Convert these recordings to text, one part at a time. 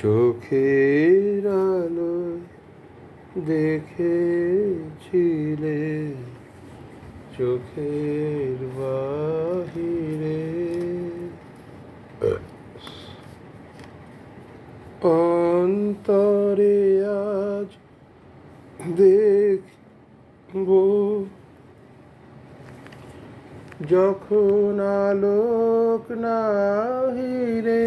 চোখের আলোয় দেখেছিলে চোখের বাহিরে। অন্তরে আজ দেখব যখন আলোক নাহিরে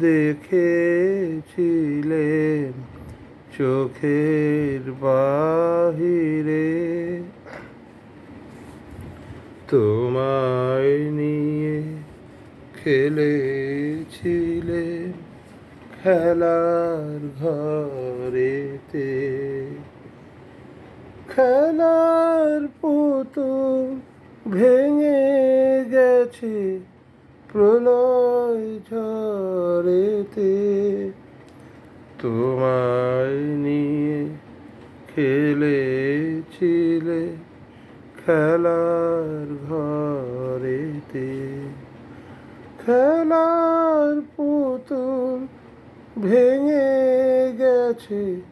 দেখেছিলেন চোখের বাহিরে। তোমায় নিয়ে খেলেছিলে খেলার ঘরেতে। খেলার পুতুল ভেঙে গেছে প্রলয় ঝরেতে তোমায় নিয়ে খেলেছিলে খেলার ঘরেতে। খেলার পুতুল ভেঙে গেছে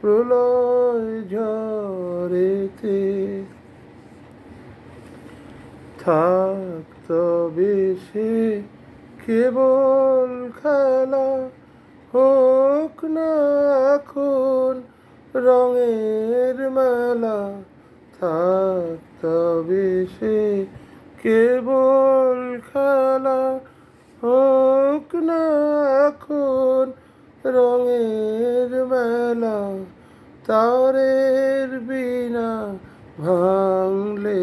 প্রলয় ঝড়েতে থাক তবে সে কেবল খেলা হোক না এখন, রঙের মেলা থাক তবে সে কেবল খেলা হোক না এখন, রঙের মেলা তারের বিনা ভাঙলে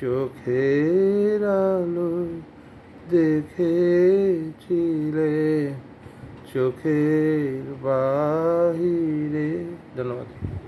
চোখের আলোয় দেখেছিলে চোখের বাহিরে। ধন্যবাদ।